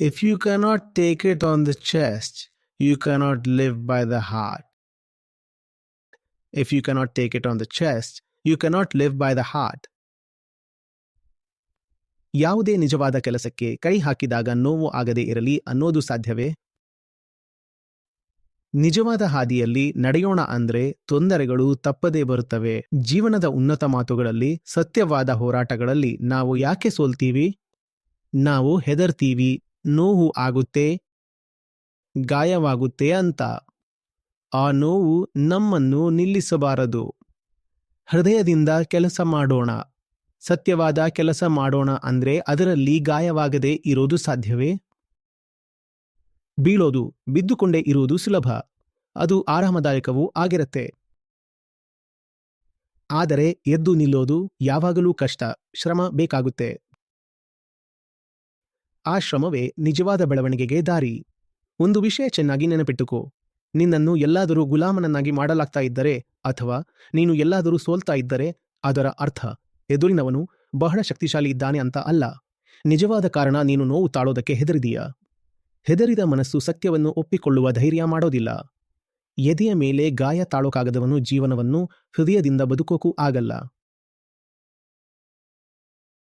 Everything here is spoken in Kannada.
If you cannot take it on the chest, you cannot live by the heart. If you cannot take it on the chest, you cannot live by the heart. ಯಾವುದೇ ನಿಜವಾದ ಕೆಲಸಕ್ಕೆ ಕೈ ಹಾಕಿದಾಗ ನೋವು ಆಗದೆ ಇರಲಿ ಅನ್ನೋದು ಸಾಧ್ಯವೇ ನಿಜವಾದ ಹಾದಿಯಲ್ಲಿ ನಡೆಯೋಣ ಅಂದ್ರೆ ತೊಂದರೆಗಳು ತಪ್ಪದೇ ಬರುತ್ತವೆ ಜೀವನದ ಉನ್ನತ ಮಾತುಗಳಲ್ಲಿ ಸತ್ಯವಾದ ಹೋರಾಟಗಳಲ್ಲಿ ನಾವು ಯಾಕೆ ಸೋಲ್ತೀವಿ ನಾವು ಹೆದರ್ತೀವಿ ನೋವು ಆಗುತ್ತೆ, ಗಾಯವಾಗುತ್ತೆ ಅಂತ. ಆ ನೋವು ನಮ್ಮನ್ನು ನಿಲ್ಲಿಸಬಾರದು. ಹೃದಯದಿಂದ ಕೆಲಸ ಮಾಡೋಣ. ಸತ್ಯವಾದ ಕೆಲಸ ಮಾಡೋಣ ಅಂದ್ರೆ ಅದರಲ್ಲಿ ಗಾಯವಾಗದೆ ಇರೋದು ಸಾಧ್ಯವೇ? ಬೀಳೋದು, ಬಿದ್ದುಕೊಂಡೇ ಇರುವುದು ಸುಲಭ. ಅದು ಆರಾಮದಾಯಕವೂ ಆಗಿರುತ್ತೆ. ಆದರೆ ಎದ್ದು ನಿಲ್ಲೋದು ಯಾವಾಗಲೂ ಕಷ್ಟ, ಶ್ರಮ ಬೇಕಾಗುತ್ತೆ. ಆ ಶ್ರಮವೇ ನಿಜವಾದ ಬೆಳವಣಿಗೆಗೆ ದಾರಿ. ಒಂದು ವಿಷಯ ಚೆನ್ನಾಗಿ ನೆನಪಿಟ್ಟುಕೋ. ನಿನ್ನನ್ನು ಎಲ್ಲಾದರೂ ಗುಲಾಮನನ್ನಾಗಿ ಮಾಡಲಾಗ್ತಾ ಇದ್ದರೆ ಅಥವಾ ನೀನು ಎಲ್ಲಾದರೂ ಸೋಲ್ತಾ ಇದ್ದರೆ ಅದರ ಅರ್ಥ, ಎದುರಿನವನು ಬಹಳ ಶಕ್ತಿಶಾಲಿ ಇದ್ದಾನೆ ಅಂತ ಅಲ್ಲ. ನಿಜವಾದ ಕಾರಣ ನೀನು ನೋವು ತಾಳೋದಕ್ಕೆ ಹೆದರಿದೀಯ. ಹೆದರಿದ ಮನಸ್ಸು ಸತ್ಯವನ್ನು ಒಪ್ಪಿಕೊಳ್ಳುವ ಧೈರ್ಯ ಮಾಡೋದಿಲ್ಲ. ಎದೆಯ ಮೇಲೆ ಗಾಯ ತಾಳೋಕಾಗದವನು ಜೀವನವನ್ನು ಹೃದಯದಿಂದ ಬದುಕೋಕೂ ಆಗಲ್ಲ.